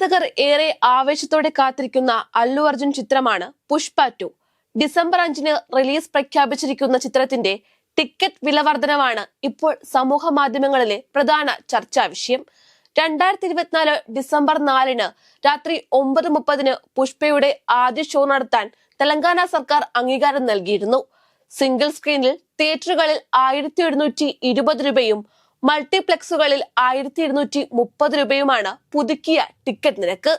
ആരാധകർ ഏറെ ആവേശത്തോടെ കാത്തിരിക്കുന്ന അല്ലു അർജുൻ ചിത്രമാണ് പുഷ്പ ടു. ഡിസംബർ അഞ്ചിന് റിലീസ് പ്രഖ്യാപിച്ചിരിക്കുന്ന ചിത്രത്തിന്റെ ടിക്കറ്റ് വില വർധനവാണ് ഇപ്പോൾ സമൂഹ മാധ്യമങ്ങളിലെ പ്രധാന ചർച്ചാ വിഷയം. രണ്ടായിരത്തി ഇരുപത്തിനാല് ഡിസംബർ നാലിന് രാത്രി ഒമ്പത് മുപ്പതിന് പുഷ്പയുടെ ആദ്യ ഷോ നടത്താൻ തെലങ്കാന സർക്കാർ അംഗീകാരം നൽകിയിരുന്നു. സിംഗിൾ സ്ക്രീനിൽ തിയേറ്ററുകളിൽ ആയിരത്തി എഴുന്നൂറ്റി ഇരുപത് രൂപയും മൾട്ടിപ്ലക്സുകളിൽ ആയിരത്തി ഇരുന്നൂറ്റി മുപ്പത് രൂപയുമാണ് പുതുക്കിയ ടിക്കറ്റ് നിരക്ക്.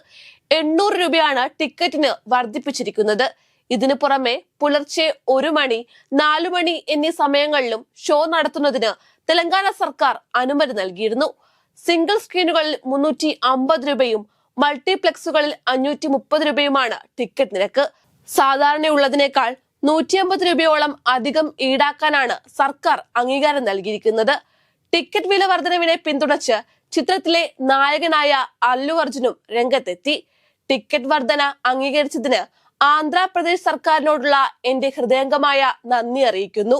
എണ്ണൂറ് രൂപയാണ് ടിക്കറ്റിന് വർദ്ധിപ്പിച്ചിരിക്കുന്നത്. ഇതിനു പുറമെ പുലർച്ചെ ഒരു മണി നാലു മണി എന്നീ സമയങ്ങളിലും ഷോ നടത്തുന്നതിന് തെലങ്കാന സർക്കാർ അനുമതി നൽകിയിരുന്നു. സിംഗിൾ സ്ക്രീനുകളിൽ മുന്നൂറ്റി അമ്പത് രൂപയും മൾട്ടിപ്ലക്സുകളിൽ അഞ്ഞൂറ്റി മുപ്പത് രൂപയുമാണ് ടിക്കറ്റ് നിരക്ക്. സാധാരണയുള്ളതിനേക്കാൾ നൂറ്റി അമ്പത് രൂപയോളം അധികം ഈടാക്കാനാണ് സർക്കാർ അംഗീകാരം നൽകിയിരിക്കുന്നത്. ടിക്കറ്റ് വില വർധനവിനെ പിന്തുണച്ച് ചിത്രത്തിലെ നായകനായ അല്ലു അർജുനും രംഗത്തെത്തി. ടിക്കറ്റ് വർധന അംഗീകരിച്ചതിന് ആന്ധ്രാപ്രദേശ് സർക്കാരിനോടുള്ള എന്റെ ഹൃദയംഗമായ നന്ദി അറിയിക്കുന്നു.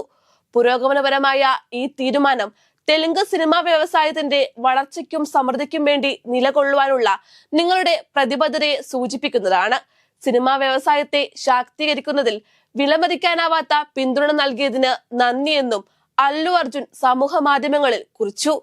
പുരോഗമനപരമായ ഈ തീരുമാനം തെലുങ്ക് സിനിമാ വ്യവസായത്തിന്റെ വളർച്ചയ്ക്കും സമൃദ്ധിക്കും വേണ്ടി നിലകൊള്ളുവാനുള്ള നിങ്ങളുടെ പ്രതിബദ്ധതയെ സൂചിപ്പിക്കുന്നതാണ്. സിനിമാ വ്യവസായത്തെ ശാക്തീകരിക്കുന്നതിൽ വിലമതിക്കാനാവാത്ത പിന്തുണ നൽകിയതിന് നന്ദിയെന്നും അല്ലു അർജുൻ സമൂഹ മാധ്യമങ്ങളിൽ കുറിച്ചു.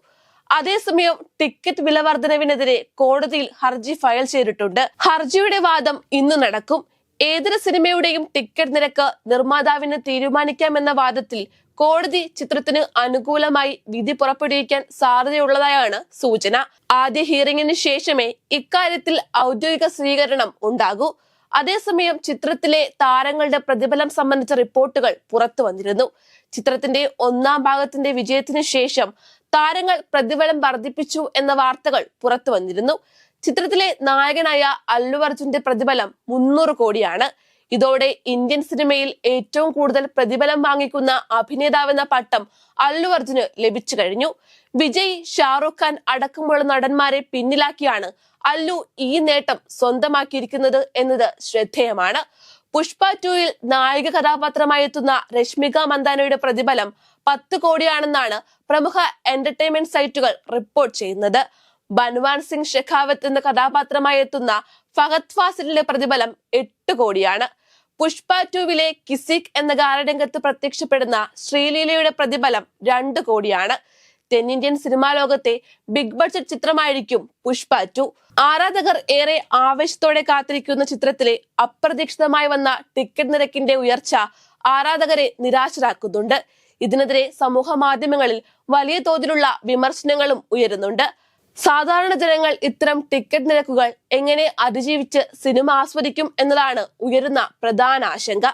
അതേസമയം ടിക്കറ്റ് വില വർധനവിനെതിരെ കോടതിയിൽ ഹർജി ഫയൽ ചെയ്തിട്ടുണ്ട്. ഹർജിയുടെ വാദം ഇന്ന് നടക്കും. ഏതൊരു സിനിമയുടെയും ടിക്കറ്റ് നിരക്ക് നിർമ്മാതാവിന് തീരുമാനിക്കാമെന്ന വാദത്തിൽ കോടതി ചിത്രത്തിന് അനുകൂലമായി വിധി പുറപ്പെടുവിക്കാൻ സാധ്യതയുള്ളതായാണ് സൂചന. ആദ്യ ഹിയറിംഗിന് ശേഷമേ ഇക്കാര്യത്തിൽ ഔദ്യോഗിക സ്വീകരണം ഉണ്ടാകൂ. അതേസമയം ചിത്രത്തിലെ താരങ്ങളുടെ പ്രതിഫലം സംബന്ധിച്ച റിപ്പോർട്ടുകൾ പുറത്തു വന്നിരുന്നു. ചിത്രത്തിന്റെ ഒന്നാം ഭാഗത്തിന്റെ വിജയത്തിന് ശേഷം താരങ്ങൾ പ്രതിഫലം വർദ്ധിപ്പിച്ചു എന്ന വാർത്തകൾ പുറത്തു വന്നിരുന്നു. ചിത്രത്തിലെ നായകനായ അല്ലു അർജുന്റെ പ്രതിഫലം മുന്നൂറ് കോടിയാണ്. ഇതോടെ ഇന്ത്യൻ സിനിമയിൽ ഏറ്റവും കൂടുതൽ പ്രതിഫലം വാങ്ങിക്കുന്ന അഭിനേതാവെന്ന പട്ടം അല്ലു അർജുന് ലഭിച്ചു കഴിഞ്ഞു. വിജയ് ഷാറുഖ് ഖാൻ അടക്കമുള്ള നടന്മാരെ പിന്നിലാക്കിയാണ് അല്ലു ഈ നേട്ടം സ്വന്തമാക്കിയിരിക്കുന്നത് എന്നത് ശ്രദ്ധേയമാണ്. പുഷ്പ ടുയിൽ നായിക കഥാപാത്രമായി എത്തുന്ന രശ്മിക മന്ദാനയുടെ പ്രതിഫലം പത്ത് കോടിയാണെന്നാണ് പ്രമുഖ എന്റർടൈൻമെന്റ് സൈറ്റുകൾ റിപ്പോർട്ട് ചെയ്യുന്നത്. ബൻവാൻ സിംഗ് ഷെഖാവത്ത് എന്ന കഥാപാത്രമായി എത്തുന്ന ഫഹദ് ഫാസിലിന്റെ പ്രതിഫലം എട്ട് കോടിയാണ്. പുഷ്പ ടുവിലെ കിസിക് എന്ന ഗാനരംഗത്ത് പ്രത്യക്ഷപ്പെടുന്ന ശ്രീലീലയുടെ പ്രതിഫലം രണ്ട് കോടിയാണ്. തെന്നിന്ത്യൻ സിനിമാ ലോകത്തെ ബിഗ് ബഡ്ജറ്റ് ചിത്രമായിരിക്കും പുഷ്പ ടു. ആരാധകർ ഏറെ ആവേശത്തോടെ കാത്തിരിക്കുന്ന ചിത്രത്തിലെ അപ്രതീക്ഷിതമായി വന്ന ടിക്കറ്റ് നിരക്കിന്റെ ഉയർച്ച ആരാധകരെ നിരാശരാക്കുന്നുണ്ട്. ഇതിനെതിരെ സമൂഹ മാധ്യമങ്ങളിൽ വലിയ തോതിലുള്ള വിമർശനങ്ങളും ഉയരുന്നുണ്ട്. സാധാരണ ജനങ്ങൾ ഇത്തരം ടിക്കറ്റ് നിരക്കുകൾ എങ്ങനെ അതിജീവിച്ച് സിനിമ ആസ്വദിക്കും എന്നതാണ് ഉയരുന്ന പ്രധാന ആശങ്ക.